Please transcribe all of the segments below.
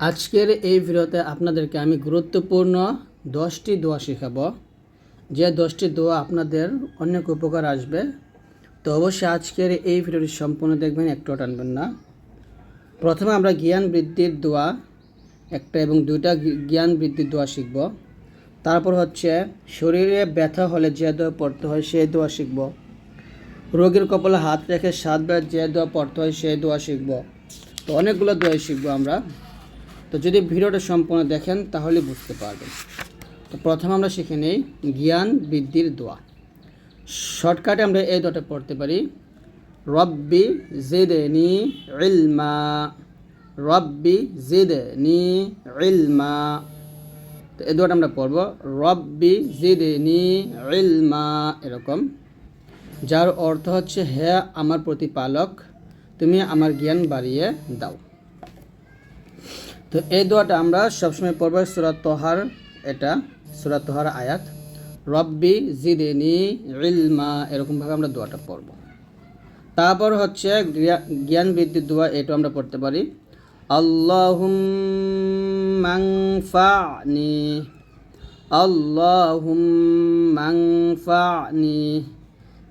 আজকের এই ভিডিওতে আপনাদেরকে আমি গুরুত্বপূর্ণ দশটি দোয়া শেখাবো। যে দশটি দোয়া আপনাদের অনেক উপকার আসবে। তো অবশ্যই আজকের এই ভিডিওটি সম্পূর্ণ দেখবেন একটু টানবেন না। প্রথমে আমরা জ্ঞান বৃদ্ধির দোয়া, একটা এবং দুইটা জ্ঞান বৃদ্ধির দোয়া শিখব। তারপর হচ্ছে শরীরে ব্যথা হলে যে দোয়া পড়তে হয় সেই দোয়া শিখব। রোগীর কপালে হাত রেখে সাতবার যে দোয়া পড়তে হয় সেই দোয়া শিখব। তো অনেকগুলো দোয়াই শিখব আমরা। তো যদি ভিডিওটা সম্পূর্ণ দেখেন, তাহলে বুঝতে পারবেন। তো প্রথমে আমরা শিখে নেই জ্ঞান বৃদ্ধির দোয়া। শর্টকাটে আমরা এই দোয়াটা পড়তে পারি, রব্বি জিদনি ইলমা। রব্বি জিদনি ইলমা। তো এই দোয়াটা আমরা পড়ব, রব্বি জিদনি ইলমা, এরকম। যার অর্থ হচ্ছে, হে আমার প্রতিপালক, তুমি আমার জ্ঞান বাড়িয়ে দাও। তো এই দোয়াটা আমরা সবসময় পড়ব সুরাত তোহার, এটা সুরাত তোহার আয়াত। রব্বি জিদেনি ইলমা, এরকমভাবে আমরা দোয়াটা পড়ব। তারপর হচ্ছে জ্ঞান বৃদ্ধির দোয়া, এটাও আমরা পড়তে পারি। আল্লাহুম মাংফানি আল্লাহুম মাংফানি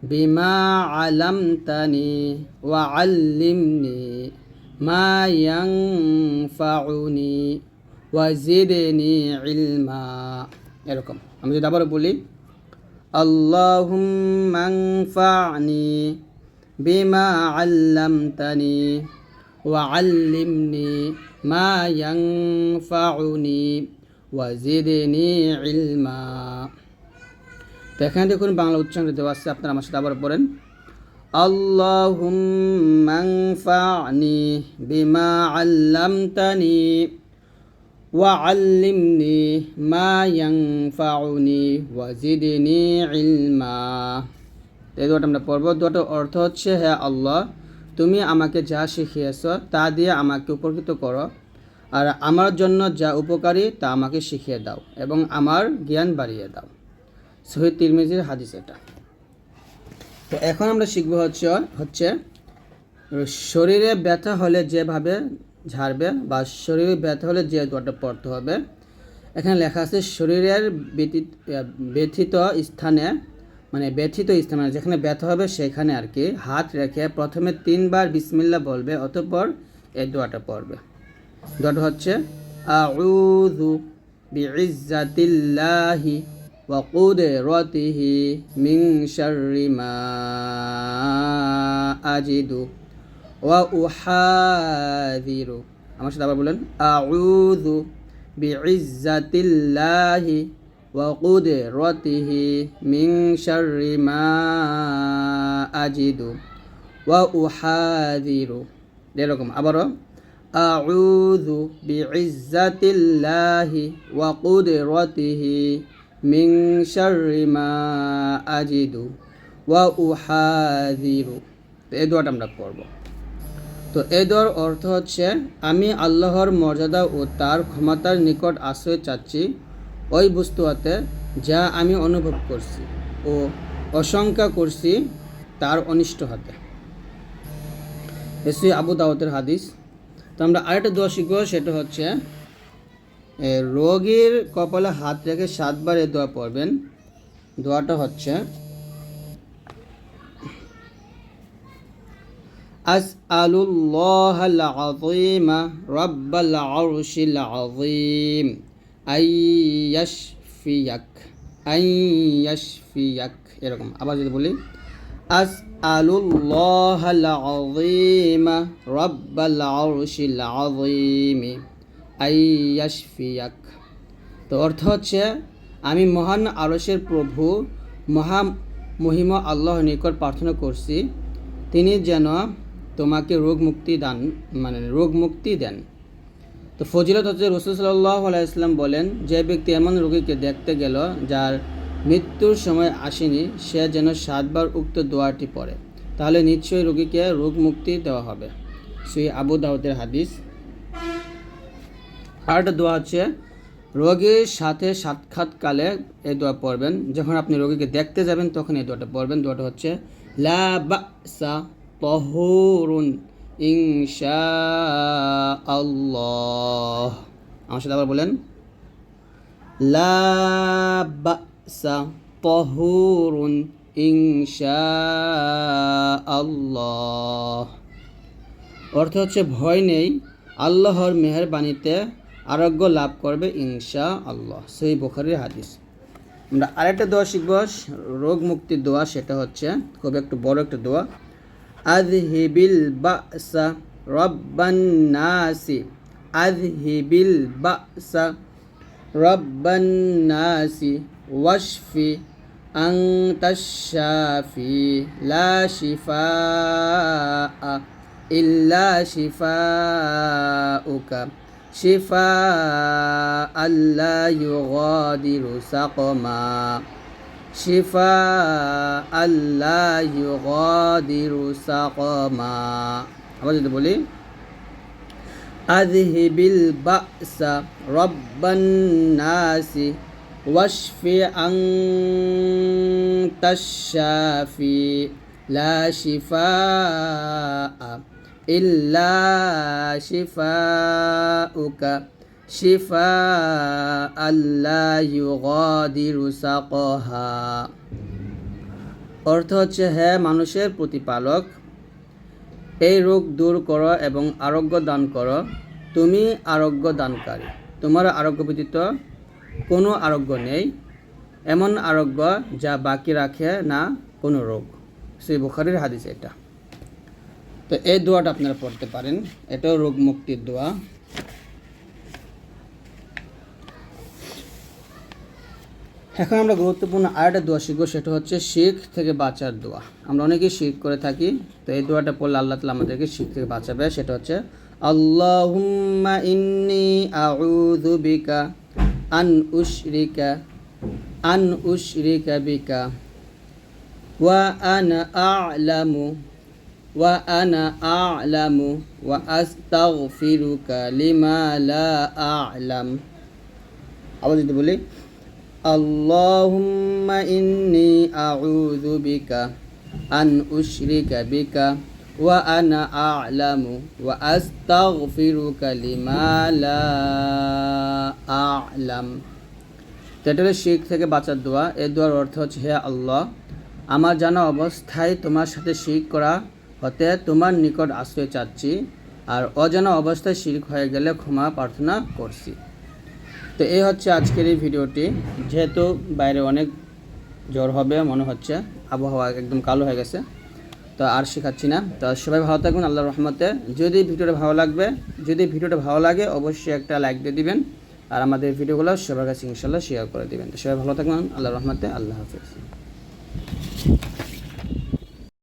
বিমা আলামতানি ওয়া আল্লিমনি। ইয়ানফাউনি ওয়া জিদনি ইলমা। এরকম। আমি যদি আবার বলি বিমা আল্লামতানি ওয়া আল্লিমনি মা ইয়ানফাউনি ওয়া জিদনি ইলমা। তো এখানে দেখুন বাংলা উচ্চারণ দেওয়া আছে, আপনারা আমার সাথে আবার পড়েন। اللهم انفعني بما علمتني وعلمني ما ينفعني وزدني علما এই দোয়াটা আমরা পড়ব দোয়াটার অর্থ হচ্ছে হে আল্লাহ তুমি আমাকে যা শিখিয়েছ তা দিয়ে আমাকে উপকৃত করো আর আমার জন্য যা উপকারী তা আমাকে শিখিয়ে দাও এবং আমার জ্ঞান বাড়িয়ে দাও শহীদ তিরমিজির হাদিস এটা তো এখন আমরা শিখব হচ্ছে হচ্ছে শরীরে ব্যথা হলে যেভাবে ঝাড়বে বা শরীরে ব্যথা হলে যে দোয়াটা পড়তে হবে। এখানে লেখা আছে শরীরের ব্যতীত ব্যথিত স্থানে মানে ব্যথিত স্থানে মানে যেখানে ব্যথা হবে সেখানে আর কি, হাত রেখে প্রথমে তিনবার বিসমিল্লা বলবে, অতঃপর এই দোয়াটা পড়বে। দোয়াটা হচ্ছে, আউযু বিইজ্জাতিল্লাহি মিন শাররি মা আজিদু ওয়া উহাযিরু আমার সাথে আবার বলেন আউযু বিইজ্জাতিল্লাহি ওয়া কুদরাতিহি মিন শাররি মা আজিদু ওয়া উহাযিরু এরকম আবারও আউযু বিইজ্জাতিল্লাহি ওয়া কুদরাতিহি শাররি মা আজিদু ওয়া উহাযিরু। এই দোয়াটা আমরা পড়ব। তো এই দোয়ার অর্থ হচ্ছে, আমি আল্লাহর মর্যাদা ও তার ক্ষমতার নিকট আশ্রয় চাচ্ছি ওই বস্তুয়াতে যা আমি অনুভব করছি ও অশঙ্কা করছি তার অনিষ্ট হাতে। এসি আবু দাউদের হাদিস। তো আমরা আরেকটা দোয়া শিখব, সেটা হচ্ছে রোগীর কপালে হাত রেখে সাতবার এই দোয়া পড়বেন দোয়াটা হচ্ছে أسأل الله العظيم رب العرش العظيم أن يشفيك أن يشفيك এরকম আবার যদি বলি أسأل الله العظيم رب العرش العظيم আইয়াসফিয়াক তো অর্থ হচ্ছে, আমি মহান আলসের প্রভু, মহা মহিম আল্লাহ নিকট প্রার্থনা করছি, তিনি যেন তোমাকে রোগ মুক্তি দান মানে রোগ মুক্তি দেন। তো ফজিলত হচ্ছে, রসুল সাল্লাহ আলাইসলাম বলেন, যে ব্যক্তি এমন রোগীকে দেখতে গেল, যার মৃত্যুর সময় আসেনি, সে যেন সাতবার উক্ত দোয়াটি পড়ে। তাহলে নিশ্চয়ই রোগীকে রোগ মুক্তি দেওয়া হবে। সুই আবু দাউদের হাদিস। আরেকটা দোয়া হচ্ছে রোগীর সাথে সাক্ষাৎকালে এই দোয়া পড়বেন। যখন আপনি রোগীকে দেখতে যাবেন, তখন এই দোয়াটা পড়বেন। দোয়াটা হচ্ছে, লা তহুরুন ইনশা আল্লাহ। আমার সাথে আবার বলেন, লা তহুরুন ইনশা আল্লাহ। অর্থ হচ্ছে, ভয় নেই, আল্লাহর মেহেরবানিতে আরোগ্য লাভ করবে ইনশা আল্লাহ সেই বোখারির হাদিস। আমরা আরেকটা দোয়া শিখব। রোগ মুক্তির দোয়া, সেটা হচ্ছে খুব একটু বড় একটা দোয়া। আযহিবিল বাসা রব্বান নাসি। আযহিবিল বাসা রব্বান নাসি। ওয়াশফি আনতাশ শাফি লা শিফাআ ইল্লা শিফাউকা। شفاء لا يغادر سقما شفاء لا يغادر سقما আবার যদি বলি أذهب البأس رب الناس واشف أنت الشافي لا شفاء إلا شفاءك شفاء لا يغادر سقها অর্থ হচ্ছে হ্যাঁ মানুষের প্রতিপালক এই রোগ দূর করো এবং আরোগ্য দান করো তুমি আরোগ্য দানকারী তোমার আরোগ্য ব্যতীত কোনো আরোগ্য নেই এমন আরোগ্য যা বাকি রাখে না কোনো রোগ সেই বুখারির হাদিস এটা তো এই দোয়াটা আপনারা পড়তে পারেন। এটাও রোগ মুক্তির দোয়া। এখন আমরা গুরুত্বপূর্ণ আরেকটা দোয়া শিখব, সেটা হচ্ছে শিখ থেকে বাঁচার দোয়া। আমরা অনেকেই শিখ করে থাকি, তো এই দোয়াটা পড়লে আল্লাহ তালা আমাদেরকে শিখ থেকে বাঁচাবে, সেটা হচ্ছে, আল্লাহুম্মা ইন্নি আউযু বিকা আন উশরিকা আন উশরিকা বিকা, ওয়া আনা আ'লামু ওয়া আনা আ'লামু ওয়া আস্তাগফিরুকা লিমা লা আ'লাম আবার যদি বলি اللهم إني أعوذ بك أن أشرك بك وأنا أعلم وأستغفرك لما لا أعلم তো এটা হলো শিখ থেকে বাঁচার দোয়া এই দোয়ার অর্থ হচ্ছে হে আল্লাহ আমার জানা অবস্থায় তোমার সাথে শিখ করা হতে তোমার নিকট আশ্রয় চাচ্ছি আর অজানা অবস্থায় শিখ হয়ে গেলে ক্ষমা প্রার্থনা করছি। তো এই হচ্ছে আজকের এই ভিডিওটি। যেহেতু বাইরে অনেক জ্বর হবে, মনে হচ্ছে আবহাওয়া একদম কালো হয়ে গেছে, তো আর শেখাচ্ছি না। তো সবাই ভালো থাকবেন আল্লাহ রহমতে। যদি ভিডিওটা ভালো লাগবে, যদি ভিডিওটা ভালো লাগে, অবশ্যই একটা লাইক দিয়ে দিবেন। আর আমাদের ভিডিওগুলো সবার কাছে ইনশাল্লাহ শেয়ার করে দিবেন। তো সবাই ভালো থাকবেন আল্লাহ রহমতে, আল্লাহ হাফিজ।